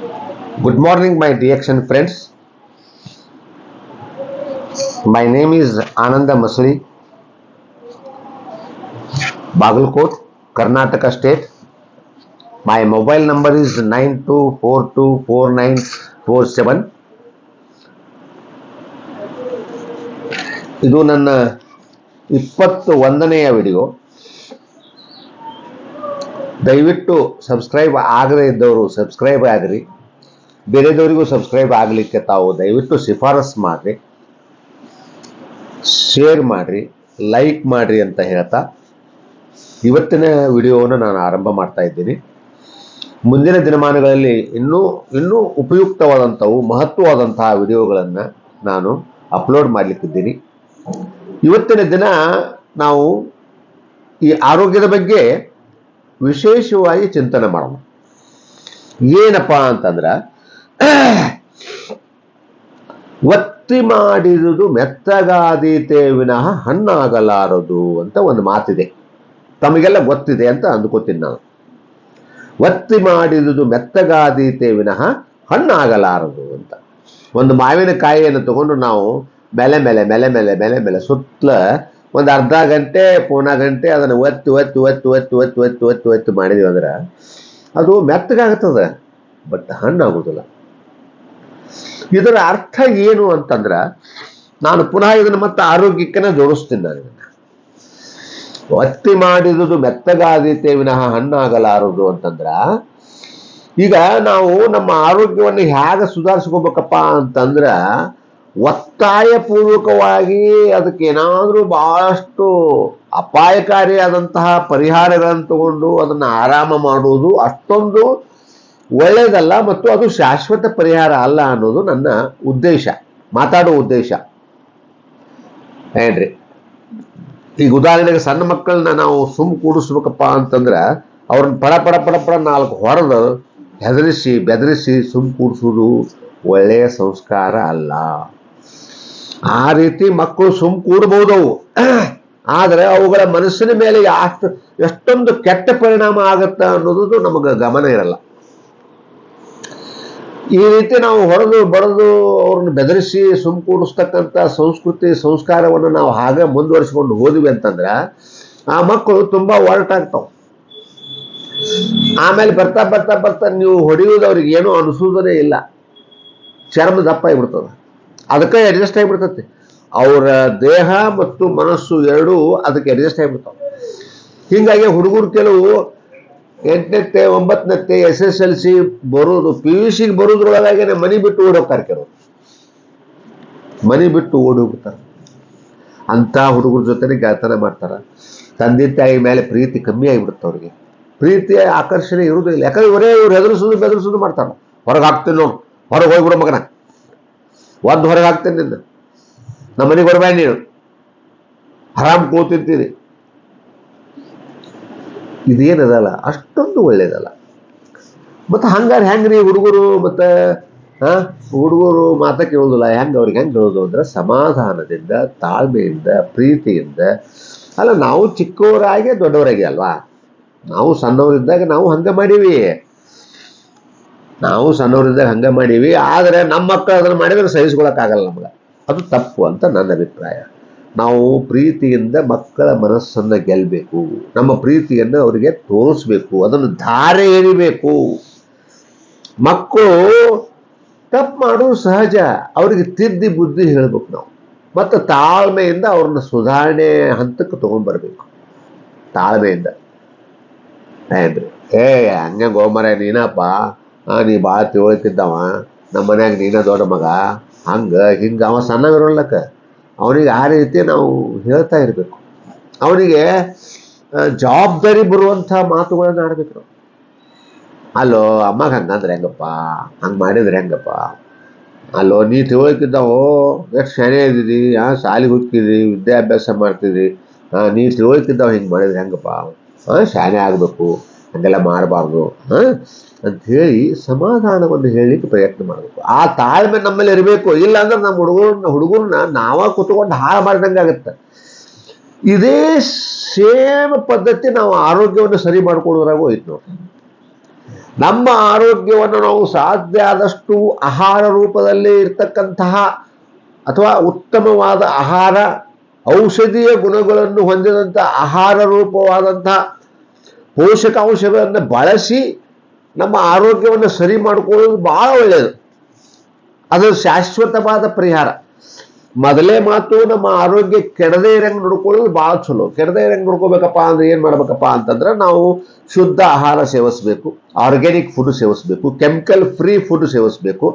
Good morning, my reaction friends. My name is Ananda Masuri, Bagalkot, Karnataka State. My mobile number is 92424947. ಇದು ನನ್ನ ಇಪ್ಪತ್ತು ಒಂದನೆಯ video ದಯವಿಟ್ಟು subscribe ಆಗದೇ ಇದ್ದವರು ಸಬ್ಸ್ಕ್ರೈಬ್ ಆಗಿರಿ ಬೇರೆದವರಿಗೂ ಸಬ್ಸ್ಕ್ರೈಬ್ ಆಗಲಿಕ್ಕೆ ತಾವು ದಯವಿಟ್ಟು ಶಿಫಾರಸ್ ಮಾಡಿರಿ. ಶೇರ್ ಮಾಡಿರಿ, ಲೈಕ್ ಮಾಡಿರಿ ಅಂತ ಹೇಳ್ತಾ ಇವತ್ತಿನ ವಿಡಿಯೋವನ್ನು ನಾನು ಆರಂಭ ಮಾಡ್ತಾ ಇದ್ದೀನಿ. ಮುಂದಿನ ದಿನಮಾನಗಳಲ್ಲಿ ಇನ್ನೂ ಇನ್ನೂ ಉಪಯುಕ್ತವಾದಂಥವು, ಮಹತ್ವವಾದಂತಹ ವಿಡಿಯೋಗಳನ್ನು ನಾನು ಅಪ್ಲೋಡ್ ಮಾಡಲಿಕ್ಕಿದ್ದೀನಿ. ಇವತ್ತಿನ ದಿನ ನಾವು ಈ ಆರೋಗ್ಯದ ಬಗ್ಗೆ ವಿಶೇಷವಾಗಿ ಚಿಂತನೆ ಮಾಡೋಣ. ಏನಪ್ಪ ಅಂತಂದ್ರೆ, ಒತ್ತಿ ಮಾಡಿದುದು ಮೆತ್ತಗಾದೀತೆ ವಿನಃ ಹಣ್ಣಾಗಲಾರದು ಅಂತ ಒಂದು ಮಾತಿದೆ. ತಮಗೆಲ್ಲ ಗೊತ್ತಿದೆ ಅಂತ ಅಂದ್ಕೋತೀನಿ ನಾನು. ಒತ್ತಿ ಮಾಡಿದುದು ಮೆತ್ತಗಾದೀತೆ ವಿನಃ ಹಣ್ಣಾಗಲಾರದು ಅಂತ. ಒಂದು ಮಾವಿನಕಾಯಿಯನ್ನು ತಗೊಂಡು ನಾವು ಮೇಲೆ ಮೇಲೆ ಮೇಲೆ ಮೇಲೆ ಮೇಲೆ ಮೇಲೆ ಸುತ್ತಲ ಒಂದು ಅರ್ಧ ಗಂಟೆ, ಪೂರ್ಣ ಗಂಟೆ ಅದನ್ನು ಒತ್ತಿ ಒತ್ತಿ ಒತ್ತಿ ಒತ್ತಿ ಒತ್ತಿ ಒತ್ತಿ ಒತ್ತಿ ಒತ್ತಿ ಮಾಡಿದ್ವಿ ಅಂದ್ರೆ ಅದು ಮೆತ್ತಗಾಗ್ತದೆ ಬಟ್ ಹಣ್ಣಾಗೋದಿಲ್ಲ. ಇದರ ಅರ್ಥ ಏನು ಅಂತಂದ್ರೆ ನಾನು ಪುನಃ ಇದನ್ನು ಮತ್ತೆ ಆರೋಗ್ಯಕ್ಕೆ ಜೋಡಿಸ್ತೀನಿ ನಾನು ಇದನ್ನ. ಒತ್ತಿ ಮಾಡಿದುದು ಮೆತ್ತಗಾದೀತೆ ವಿನಃ ಹಣ್ಣಾಗಲಾರದು ಅಂತಂದ್ರೆ ಈಗ ನಾವು ನಮ್ಮ ಆರೋಗ್ಯವನ್ನು ಹೇಗೆ ಸುಧಾರಿಸ್ಕೋಬೇಕಪ್ಪ ಅಂತಂದ್ರ ಒತ್ತಾಯ ಪೂರ್ವಕವಾಗಿ ಅದಕ್ಕೆ ಏನಾದರೂ ಬಹಳಷ್ಟು ಅಪಾಯಕಾರಿಯಾದಂತಹ ಪರಿಹಾರಗಳನ್ನು ತಗೊಂಡು ಅದನ್ನು ಆರಾಮ ಮಾಡುವುದು ಅಷ್ಟೊಂದು ಒಳ್ಳೆಯದಲ್ಲ ಮತ್ತು ಅದು ಶಾಶ್ವತ ಪರಿಹಾರ ಅಲ್ಲ ಅನ್ನೋದು ನನ್ನ ಉದ್ದೇಶ, ಮಾತಾಡೋ ಉದ್ದೇಶ. ಹೇಳ್ರಿ ಈಗ ಉದಾಹರಣೆಗೆ ಸಣ್ಣ ಮಕ್ಕಳನ್ನ ನಾವು ಸುಮ್ ಕೂಡಿಸ್ಬೇಕಪ್ಪ ಅಂತಂದ್ರೆ ಅವ್ರನ್ನ ಪಡ ಪಡ ಪಡ ಪಡ ನಾಲ್ಕು ಹೊರದು ಹೆದರಿಸಿ ಬೆದರಿಸಿ ಸುಮ್ ಕೂಡಿಸೋದು ಒಳ್ಳೆಯ ಸಂಸ್ಕಾರ ಅಲ್ಲ. ಆ ರೀತಿ ಮಕ್ಕಳು ಸುಮ್ ಕೂಡಬಹುದವು ಆದರೆ ಅವುಗಳ ಮನಸ್ಸಿನ ಮೇಲೆ ಅಷ್ಟು ಎಷ್ಟೊಂದು ಕೆಟ್ಟ ಪರಿಣಾಮ ಆಗತ್ತ ಅನ್ನೋದು ನಮಗೆ ಗಮನ ಇರಲ್ಲ. ಈ ರೀತಿ ನಾವು ಹೊಡೆದು ಬಡದು ಅವ್ರನ್ನ ಬೆದರಿಸಿ ಸುಮ್ ಕೂಡಿಸ್ತಕ್ಕಂಥ ಸಂಸ್ಕೃತಿ, ಸಂಸ್ಕಾರವನ್ನು ನಾವು ಹಾಗೆ ಮುಂದುವರಿಸಿಕೊಂಡು ಹೋದ್ವಿ ಅಂತಂದ್ರೆ ಆ ಮಕ್ಕಳು ತುಂಬಾ ಒರಟಾಗ್ತಾವ. ಆಮೇಲೆ ಬರ್ತಾ ಬರ್ತಾ ಬರ್ತಾ ನೀವು ಹೊಡೆಯುವುದು ಅವ್ರಿಗೆ ಏನೂ ಅನಿಸೋದನೇ ಇಲ್ಲ. ಚರ್ಮ ದಪ್ಪ ಆಗಿಬಿಡ್ತದೆ. ಅದಕ್ಕೆ ಅಡ್ಜಸ್ಟ್ ಆಗಿಬಿಡ್ತೈತಿ. ಅವರ ದೇಹ ಮತ್ತು ಮನಸ್ಸು ಎರಡೂ ಅದಕ್ಕೆ ಅಡ್ಜಸ್ಟ್ ಆಗಿಬಿಡ್ತಾವೆ. ಹೀಗಾಗಿ ಹುಡುಗರು ಕೆಲವು ಎಂಟನೇತ್ತೆ ಒಂಬತ್ತನೇತ್ತೆ ಎಸ್ ಎಸ್ ಎಲ್ ಸಿ ಬರೋದು ಪಿ ಯು ಸಿಗೆ ಬರೋದ್ರೊಳಗಾಗೇನೆ ಮನೆ ಬಿಟ್ಟು ಓಡೋಗ್ತಾರೆ ಕೆಲವರು. ಮನೆ ಬಿಟ್ಟು ಓಡಿ ಹೋಗ್ತಾರೆ ಅಂಥ ಹುಡುಗರ ಜೊತೆನೆ ಗೆಳತನ ಮಾಡ್ತಾರೆ. ತಂದೆ ತಾಯಿ ಮೇಲೆ ಪ್ರೀತಿ ಕಮ್ಮಿ ಆಗಿಬಿಡುತ್ತೆ ಅವ್ರಿಗೆ. ಪ್ರೀತಿಯ ಆಕರ್ಷಣೆ ಇರುವುದಿಲ್ಲ ಯಾಕಂದ್ರೆ ಇವರೇ ಇವ್ರು ಹೆದರಿಸೋದು, ಬೆದರಿಸೋದು ಮಾಡ್ತಾರೆ. ಹೊರಗೆ ಹಾಕ್ತೀನಿ ನೋಡು. ಹೊರಗೆ ಹೋಗ್ಬಿಡೋ ಮಗನ. ಒಂದು ಹೊರಗೆ ಹಾಕ್ತೇನೆ ನಿನ್ನ ನಮ್ಮ ಮನೆಗೆ ಬರಬೇಡ ನೀನು. ಆರಾಮ್ ಕೂತಿರ್ತೀರಿ ಇದೇನದಲ್ಲ? ಅಷ್ಟೊಂದು ಒಳ್ಳೇದಲ್ಲ. ಮತ್ತು ಹಂಗಾರೆ ಹೆಂಗ್ರಿ ಹುಡುಗರು? ಮತ್ತು ಹುಡುಗರು ಮಾತಾ ಕೇಳೋದಿಲ್ಲ. ಹೆಂಗೆ ಅವ್ರಿಗೆ ಹೆಂಗೆ ಹೇಳೋದು ಅಂದ್ರೆ ಸಮಾಧಾನದಿಂದ, ತಾಳ್ಮೆಯಿಂದ, ಪ್ರೀತಿಯಿಂದ. ಅಲ್ಲ, ನಾವು ಚಿಕ್ಕವರಾಗೆ ದೊಡ್ಡವರಾಗೆ ಅಲ್ವಾ? ನಾವು ಸಣ್ಣವರಿದ್ದಾಗ ನಾವು ಹಂಗೆ ಮಾಡೀವಿ. ನಾವು ಸಣ್ಣವರಿದ್ದಾಗ ಹಂಗೆ ಮಾಡೀವಿ, ಆದರೆ ನಮ್ಮ ಮಕ್ಕಳು ಅದನ್ನು ಮಾಡಿದರೆ ಸಹಿಸ್ಕೊಳಕ್ಕಾಗಲ್ಲ ನಮ್ಗೆ. ಅದು ತಪ್ಪು ಅಂತ ನನ್ನ ಅಭಿಪ್ರಾಯ. ನಾವು ಪ್ರೀತಿಯಿಂದ ಮಕ್ಕಳ ಮನಸ್ಸನ್ನು ಗೆಲ್ಲಬೇಕು ನಮ್ಮ ಪ್ರೀತಿಯನ್ನು ಅವರಿಗೆ ತೋರಿಸ್ಬೇಕು, ಅದನ್ನು ಧಾರೆ ಎರಿಬೇಕು. ಮಕ್ಕಳು ತಪ್ಪು ಮಾಡೋದು ಸಹಜ, ಅವರಿಗೆ ತಿದ್ದಿ ಬುದ್ಧಿ ಹೇಳ್ಬೇಕು ನಾವು. ಮತ್ತು ತಾಳ್ಮೆಯಿಂದ ಅವ್ರನ್ನ ಸುಧಾರಣೆ ಹಂತಕ್ಕೆ ತೊಗೊಂಡ್ಬರ್ಬೇಕು ತಾಳ್ಮೆಯಿಂದ. ಏನ್ರಿ ಏ ಹಂಗೆ ಗೋಮರ, ನೀನಪ್ಪ ಆ, ನೀ ಭಾಳ ತಿಳ್ಕಿದ್ದವ ನಮ್ಮ ಮನ್ಯಾಗ ನೀನೇ ದೊಡ್ಡ ಮಗ. ಹಂಗೆ ಹಿಂಗೆ ಅವ ಸಣ್ಣವಿರೋಲ್ಲಕ್ಕ ಅವನಿಗೆ ಆ ರೀತಿ ನಾವು ಹೇಳ್ತಾ ಇರಬೇಕು. ಅವನಿಗೆ ಜವಾಬ್ದಾರಿ ಬರುವಂಥ ಮಾತುಗಳನ್ನ ಆಡ್ಬೇಕು ನಾವು. ಅಲ್ಲೋ ಅಮ್ಮಗೆ ಹಂಗಂದ್ರೆ ಹೆಂಗಪ್ಪ? ಹಂಗೆ ಮಾಡಿದ್ರೆ ಹೆಂಗಪ್ಪ? ಅಲ್ಲೋ ನೀ ತಿಳ್ಕಿದ್ದಾವೋ ಎಷ್ಟು ಶನಿ ಇದ್ದೀರಿ ಆ ಶಾಲೆಗೆ ಹುಕ್ಕಿದ್ರಿ ವಿದ್ಯಾಭ್ಯಾಸ ಮಾಡ್ತಿದ್ರಿ ಹಾಂ ನೀ ತಿಳ್ಕಿದ್ದಾವ ಹಿಂಗೆ ಮಾಡಿದ್ರೆ ಹೆಂಗಪ್ಪ? ಹಾಂ ಶಾನೆ ಆಗಬೇಕು. ಹಂಗೆಲ್ಲ ಮಾಡಬಾರ್ದು ಅಂತ ಹೇಳಿ ಸಮಾಧಾನವನ್ನು ಹೇಳಲಿಕ್ಕೆ ಪ್ರಯತ್ನ ಮಾಡಬೇಕು. ಆ ತಾಳ್ಮೆ ನಮ್ಮಲ್ಲಿ ಇರಬೇಕು. ಇಲ್ಲ ಅಂದ್ರೆ ನಮ್ಮ ಹುಡುಗರನ್ನ ಹುಡುಗರನ್ನ ನಾವ ಕುತ್ಕೊಂಡು ಹಾಳು ಮಾಡಿದಂಗಾಗತ್ತೆ ಇದೇ ಸೇಮ್ ಪದ್ಧತಿ ನಾವು ಆರೋಗ್ಯವನ್ನು ಸರಿ ಮಾಡ್ಕೊಳ್ಳೋದ್ರಾಗೂ ಹೋಯ್ತು ನೋಡಿ. ನಮ್ಮ ಆರೋಗ್ಯವನ್ನು ನಾವು ಸಾಧ್ಯ ಆದಷ್ಟು ಆಹಾರ ರೂಪದಲ್ಲಿ ಇರ್ತಕ್ಕಂತಹ ಅಥವಾ ಉತ್ತಮವಾದ ಆಹಾರ, ಔಷಧೀಯ ಗುಣಗಳನ್ನು ಹೊಂದಿದಂಥ ಆಹಾರ ರೂಪವಾದಂತಹ ಪೋಷಕಾಂಶಗಳನ್ನು ಬಳಸಿ ನಮ್ಮ ಆರೋಗ್ಯವನ್ನು ಸರಿ ಮಾಡಿಕೊಳ್ಳೋದು ಬಹಳ ಒಳ್ಳೆಯದು. ಅದು ಶಾಶ್ವತವಾದ ಪರಿಹಾರ. ಮೊದಲೇ ಮಾತು ನಮ್ಮ ಆರೋಗ್ಯ ಕೆಡದೇ ಇರಂಗ್ ನೋಡ್ಕೊಳ್ಳೋದು ಭಾಳ ಚಲೋ. ಕೆಡದೇ ಇರಂಗೆ ನೋಡ್ಕೋಬೇಕಪ್ಪ ಅಂದ್ರೆ ಏನು ಮಾಡ್ಬೇಕಪ್ಪ ಅಂತಂದ್ರೆ ನಾವು ಶುದ್ಧ ಆಹಾರ ಸೇವಿಸಬೇಕು ಆರ್ಗ್ಯಾನಿಕ್ ಫುಡ್ ಸೇವಿಸಬೇಕು ಕೆಮಿಕಲ್ ಫ್ರೀ ಫುಡ್ ಸೇವಿಸಬೇಕು,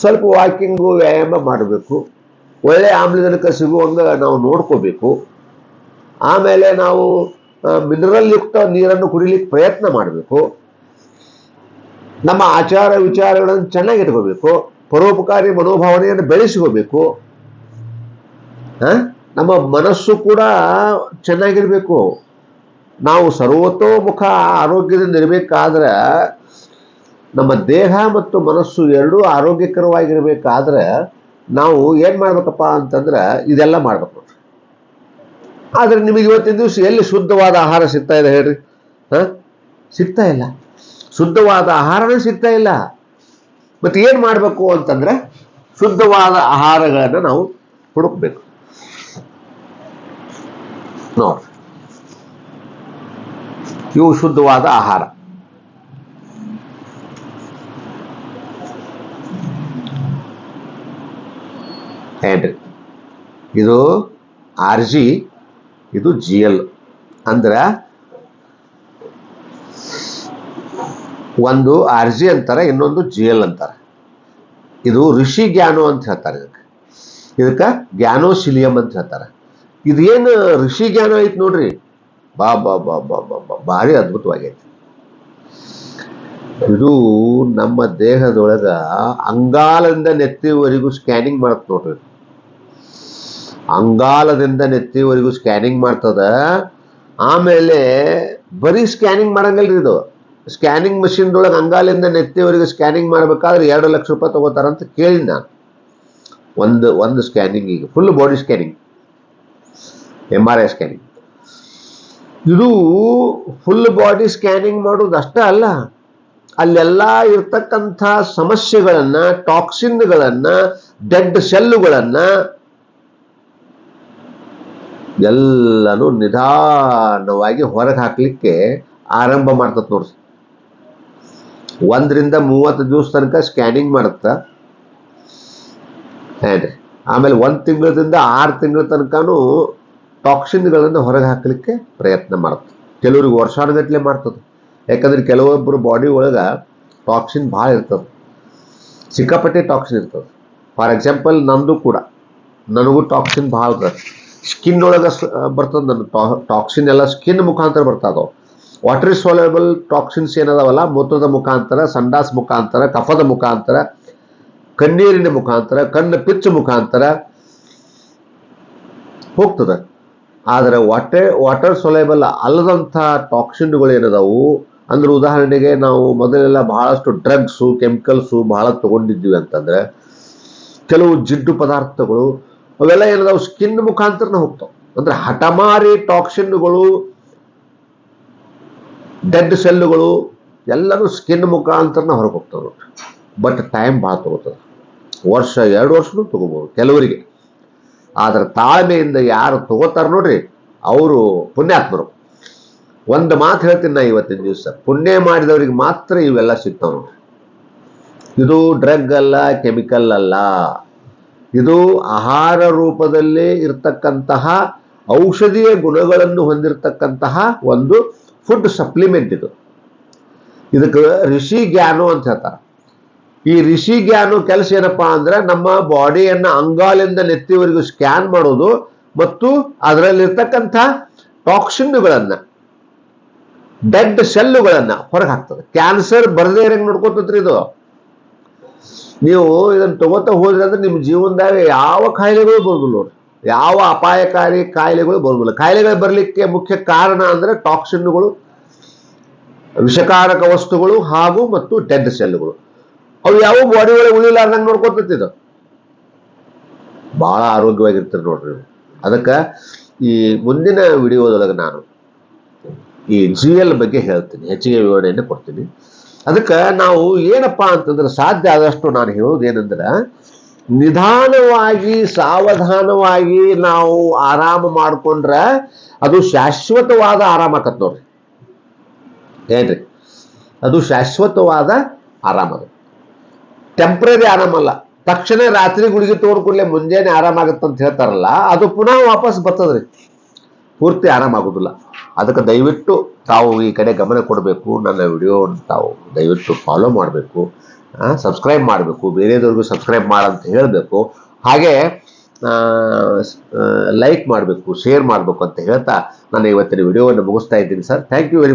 ಸ್ವಲ್ಪ ವಾಕಿಂಗು ವ್ಯಾಯಾಮ ಮಾಡಬೇಕು ಒಳ್ಳೆಯ ಆಮ್ಲಜನಕ ಸಿಗುವಂಗೆ ನಾವು ನೋಡ್ಕೋಬೇಕು. ಆಮೇಲೆ ನಾವು ಮಿನರಲ್ ಯುಕ್ತ ನೀರನ್ನು ಕುಡಿಲಿಕ್ಕೆ ಪ್ರಯತ್ನ ಮಾಡಬೇಕು. ನಮ್ಮ ಆಚಾರ ವಿಚಾರಗಳನ್ನು ಚೆನ್ನಾಗಿ ಇಟ್ಕೋಬೇಕು. ಪರೋಪಕಾರಿ ಮನೋಭಾವನೆಯನ್ನು ಬೆಳೆಸ್ಕೋಬೇಕು? ನಮ್ಮ ಮನಸ್ಸು ಕೂಡ ಚೆನ್ನಾಗಿರಬೇಕು. ನಾವು ಸರ್ವತೋಮುಖ ಆರೋಗ್ಯದಿಂದ ಇರಬೇಕಾದ್ರೆ, ನಮ್ಮ ದೇಹ ಮತ್ತು ಮನಸ್ಸು ಎರಡೂ ಆರೋಗ್ಯಕರವಾಗಿರಬೇಕಾದ್ರೆ, ನಾವು ಏನು ಮಾಡ್ಬೇಕಪ್ಪ ಅಂತಂದ್ರೆ, ಇದೆಲ್ಲ ಮಾಡ್ಬೇಕು. ಆದರೆ ನಿಮಗೆ ಇವತ್ತಿನ ದಿವಸ ಎಲ್ಲಿ ಶುದ್ಧವಾದ ಆಹಾರ ಸಿಗ್ತಾ ಇದೆ ಹೇಳ್ರಿ? ಹ? ಸಿಗ್ತಾ ಇಲ್ಲ. ಶುದ್ಧವಾದ ಆಹಾರವೇ ಸಿಗ್ತಾ ಇಲ್ಲ. ಮತ್ತೆ ಏನು ಮಾಡಬೇಕು ಅಂತಂದ್ರೆ ಶುದ್ಧವಾದ ಆಹಾರಗಳನ್ನು ನಾವು ಹುಡುಕ್ಬೇಕು. ನೋಡಿ ಇವು ಶುದ್ಧವಾದ ಆಹಾರ. ಏನ್ರಿ? ಇದು ಆರ್ ಜಿ ಇದು ಜಿ ಎಲ್ ಅಂದ್ರೆ ಒಂದು ಆರ್ ಜಿ ಅಂತಾರೆ, ಇನ್ನೊಂದು ಜಿ ಎಲ್ ಅಂತಾರೆ. ಇದು ಋಷಿ ಜ್ಞಾನೋ ಅಂತ ಹೇಳ್ತಾರೆ ಇದಕ್ಕೆ. ಇದಕ್ಕೆ ಜ್ಞಾನೋಶಿಲಿಯಂ ಅಂತ ಹೇಳ್ತಾರೆ. ಇದೇನು ಋಷಿ ಜ್ಞಾನ ಐತಿ ನೋಡ್ರಿ? ಬಾ ಬಾ ಬಾ ಬಾ ಬಾ ಬಾ, ಭಾರಿ ಅದ್ಭುತವಾಗೈತಿ. ಇದು ನಮ್ಮ ದೇಹದೊಳಗ ಅಂಗಾಲದಿಂದ ನೆತ್ತಿವರೆಗೂ ಸ್ಕ್ಯಾನಿಂಗ್ ಮಾಡತ್ ನೋಡ್ರಿ. ಅಂಗಾಲದಿಂದ ನೆತ್ತಿವರೆಗೂ ಸ್ಕ್ಯಾನಿಂಗ್ ಮಾಡ್ತದ. ಆಮೇಲೆ ಬರೀ ಸ್ಕ್ಯಾನಿಂಗ್ ಮಾಡಂಗಿಲ್ರಿ ಇದು. ಸ್ಕ್ಯಾನಿಂಗ್ ಮಷಿನ್ದೊಳಗೆ ಅಂಗಾಲಿಂದ ನೆತ್ತಿವರೆಗೂ ಸ್ಕ್ಯಾನಿಂಗ್ ಮಾಡ್ಬೇಕಾದ್ರೆ ಎರಡು ಲಕ್ಷ ರೂಪಾಯಿ ತಗೋತಾರಂತ ಕೇಳಿ ನಾನು. ಒಂದು ಒಂದು ಸ್ಕ್ಯಾನಿಂಗಿಗೆ full body scanning M R I scanning ಇದು ಫುಲ್ ಬಾಡಿ ಸ್ಕ್ಯಾನಿಂಗ್ ಮಾಡೋದು ಅಷ್ಟೇ ಅಲ್ಲ. ಅಲ್ಲೆಲ್ಲ ಇರ್ತಕ್ಕಂಥ ಸಮಸ್ಯೆಗಳನ್ನ ಟಾಕ್ಸಿನ್ಗಳನ್ನು ಡೆಡ್ ಸೆಲ್ಲುಗಳನ್ನ ಎಲ್ಲನೂ ನಿಧಾನವಾಗಿ ಹೊರಗೆ ಹಾಕ್ಲಿಕ್ಕೆ ಆರಂಭ ಮಾಡ್ತದೆ ನೋಡ್ರಿ. ಒಂದರಿಂದ ಮೂವತ್ತು ದಿವಸ ತನಕ ಸ್ಕ್ಯಾನಿಂಗ್ ಮಾಡುತ್ತ. ಏನ್ರಿ? ಆಮೇಲೆ ಒಂದು ತಿಂಗಳದಿಂದ ಆರು ತಿಂಗಳ ತನಕನೂ ಟಾಕ್ಸಿನ್ಗಳನ್ನು ಹೊರಗೆ ಹಾಕಲಿಕ್ಕೆ ಪ್ರಯತ್ನ ಮಾಡುತ್ತೆ. ಕೆಲವ್ರಿಗೆ ವರ್ಷಾನುಗಟ್ಲೆ ಮಾಡ್ತದೆ. ಯಾಕಂದ್ರೆ ಕೆಲವೊಬ್ಬರು ಬಾಡಿ ಒಳಗೆ ಟಾಕ್ಸಿನ್ ಭಾಳ ಇರ್ತದೆ. ಸಿಕ್ಕಾಪಟ್ಟೆ ಟಾಕ್ಸಿನ್ ಇರ್ತದೆ. ಫಾರ್ ಎಕ್ಸಾಂಪಲ್ ನಂದು ಕೂಡ. ನನಗೂ ಟಾಕ್ಸಿನ್ ಭಾಳ ಇರ್ತದೆ ಸ್ಕಿನ್ ಒಳಗೆ ಬರ್ತದೆ ಟಾಕ್ಸಿನ್ ಎಲ್ಲ ಸ್ಕಿನ್ ಮುಖಾಂತರ ಬರ್ತದ ವಾಟರ್ ಸೋಲೇಬಲ್ ಟಾಕ್ಸಿನ್ಸ್ ಏನದಾವಲ್ಲ, ಮೂತ್ರದ ಮುಖಾಂತರ, ಸಂಡಾಸ್ ಮುಖಾಂತರ, ಕಫದ ಮುಖಾಂತರ, ಕಣ್ಣೀರಿನ ಮುಖಾಂತರ, ಕಣ್ಣು ಪಿಚ್ಚು ಮುಖಾಂತರ ಹೋಗ್ತದೆ. ಆದರೆ ವಾಟರ್ ವಾಟರ್ ಸೊಲೇಬಲ್ ಅಲ್ಲದಂಥ ಟಾಕ್ಸಿನ್ಗಳು ಏನದಾವು? ಅಂದ್ರೆ ಉದಾಹರಣೆಗೆ ನಾವು ಮೊದಲೆಲ್ಲ ಬಹಳಷ್ಟು ಡ್ರಗ್ಸು ಕೆಮಿಕಲ್ಸು ಬಹಳ ತಗೊಂಡಿದ್ವಿ ಅಂತಂದ್ರೆ, ಕೆಲವು ಜಿಡ್ಡು ಪದಾರ್ಥಗಳು ಅವೆಲ್ಲ ಏನದಾವು ಸ್ಕಿನ್ ಮುಖಾಂತರ ಹೋಗ್ತಾವೆ. ಅಂದ್ರೆ ಹಠಮಾರಿ ಟಾಕ್ಸಿನ್ಗಳು ಡೆಡ್ ಸೆಲ್ಲುಗಳು ಎಲ್ಲರೂ ಸ್ಕಿನ್ ಮುಖಾಂತರನ ಹೊರಗೆ ಹೋಗ್ತಾವ ಬಟ್ ಟೈಮ್ ಭಾಳ ತಗೋತದೆ. ವರ್ಷ, ಎರಡು ವರ್ಷನೂ ತಗೋಬೋದು ಕೆಲವರಿಗೆ. ಆದ್ರೆ ತಾಳ್ಮೆಯಿಂದ ಯಾರು ತಗೋತಾರ ನೋಡ್ರಿ, ಅವರು ಪುಣ್ಯಾತ್ಮರು. ಒಂದು ಮಾತು ಹೇಳ್ತೀನಿ ನಾ ಇವತ್ತಿನ ದಿವಸ. ಪುಣ್ಯ ಮಾಡಿದವರಿಗೆ ಮಾತ್ರ ಇವೆಲ್ಲ ಸಿಗ್ತಾವ ನೋಡ್ರಿ. ಇದು ಡ್ರಗ್ ಅಲ್ಲ ಕೆಮಿಕಲ್ ಅಲ್ಲ. ಇದು ಆಹಾರ ರೂಪದಲ್ಲಿ ಇರ್ತಕ್ಕಂತಹ ಔಷಧೀಯ ಗುಣಗಳನ್ನು ಹೊಂದಿರತಕ್ಕಂತಹ ಒಂದು ಫುಡ್ ಸಪ್ಲಿಮೆಂಟ್ ಇದು. ಇದಕ್ಕೆ ಋಷಿ ಗ್ಯಾನು ಅಂತ ಹೇಳ್ತಾರೆ. ಈ ರಿಷಿ ಗ್ಯಾನು ಕೆಲಸ ಏನಪ್ಪಾ ಅಂದ್ರೆ ನಮ್ಮ ಬಾಡಿಯನ್ನು ಅಂಗಾಲಿಂದ ನೆತ್ತಿವರೆಗೂ ಸ್ಕ್ಯಾನ್ ಮಾಡೋದು ಮತ್ತು ಅದರಲ್ಲಿರ್ತಕ್ಕಂಥ ಟಾಕ್ಸಿನ್ಗಳನ್ನು ಡೆಡ್ ಸೆಲ್ಲುಗಳನ್ನ ಹೊರಗೆ ಹಾಕ್ತದೆ. ಕ್ಯಾನ್ಸರ್ ಬರದೇ ಇರಂಗೆ ನೋಡ್ಕೋತತ್ರಿ ಇದು. ನೀವು ಇದನ್ನು ತಗೋತಾ ಹೋದ್ರೆ ಅಂದ್ರೆ ನಿಮ್ಮ ಜೀವನದಾಗ ಯಾವ ಕಾಯಿಲೆಗಳು ಬರೋದಿಲ್ಲ ನೋಡ್ರಿ. ಯಾವ ಅಪಾಯಕಾರಿ ಕಾಯಿಲೆಗಳು ಬರೋದಿಲ್ಲ. ಕಾಯಿಲೆಗಳು ಬರಲಿಕ್ಕೆ ಮುಖ್ಯ ಕಾರಣ ಅಂದ್ರೆ ಟಾಕ್ಸಿನ್ಗಳು, ವಿಷಕಾರಕ ವಸ್ತುಗಳು ಹಾಗೂ ಮತ್ತು ಡೆಡ್ ಸೆಲ್ಗಳು. ಅವು ಯಾವ ಬಾಡಿ ಒಳಗೆ ಉಳಿಲಾರ್ದಂಗೆ ನೋಡ್ಕೊತೈತಿ ಇದು ಬಹಳ ಆರೋಗ್ಯವಾಗಿರ್ತೀರಿ ನೋಡ್ರಿ ನೀವು. ಅದಕ್ಕೆ ಈ ಮುಂದಿನ ವಿಡಿಯೋದೊಳಗೆ ನಾನು ಈ ಜಿ ಎಲ್ ಬಗ್ಗೆ ಹೇಳ್ತೀನಿ. ಹೆಚ್ಚಿಗೆ ವಿವರಣೆಯನ್ನು ಕೊಡ್ತೀನಿ. ಅದಕ್ಕೆ ನಾವು ಏನಪ್ಪ ಅಂತಂದ್ರೆ ಸಾಧ್ಯ ಆದಷ್ಟು ನಾನು ಹೇಳೋದು ಏನಂದ್ರೆ, ನಿಧಾನವಾಗಿ, ಸಾವಧಾನವಾಗಿ ನಾವು ಆರಾಮ ಮಾಡ್ಕೊಂಡ್ರೆ ಅದು ಶಾಶ್ವತವಾದ ಆರಾಮ ಆಕತ್ ನೋಡ್ರಿ. ಏನ್ರಿ? ಅದು ಶಾಶ್ವತವಾದ ಆರಾಮ ಅದು. ಟೆಂಪ್ರರಿ ಆರಾಮಲ್ಲ ತಕ್ಷಣ ರಾತ್ರಿ ಗುಳಿಗೆ ಕೂಡಲೇ ಮುಂಜಾನೆ ಆರಾಮಾಗತ್ತಂತ ಹೇಳ್ತಾರಲ್ಲ, ಅದು ಪುನಃ ವಾಪಸ್ ಬರ್ತದ್ರಿ. ಪೂರ್ತಿ ಆರಾಮಾಗೋದಿಲ್ಲ ಅದಕ್ಕೆ ದಯವಿಟ್ಟು ತಾವು ಈ ಕಡೆ ಗಮನ ಕೊಡಬೇಕು, ನನ್ನ ವಿಡಿಯೋ ತಾವು ದಯವಿಟ್ಟು ಫಾಲೋ ಮಾಡಬೇಕು ಸಬ್ಸ್ಕ್ರೈಬ್ ಮಾಡಬೇಕು, ಬೇರೆದವ್ರಿಗೂ ಸಬ್ಸ್ಕ್ರೈಬ್ ಮಾಡಂತ ಹೇಳಬೇಕು. ಹಾಗೆ ಲೈಕ್ ಮಾಡಬೇಕು ಶೇರ್ ಮಾಡಬೇಕು ಅಂತ ಹೇಳ್ತಾ ನಾನು ಇವತ್ತಿನ ವಿಡಿಯೋವನ್ನು ಮುಗಿಸ್ತಾ ಇದ್ದೀನಿ ಸರ್. Thank you very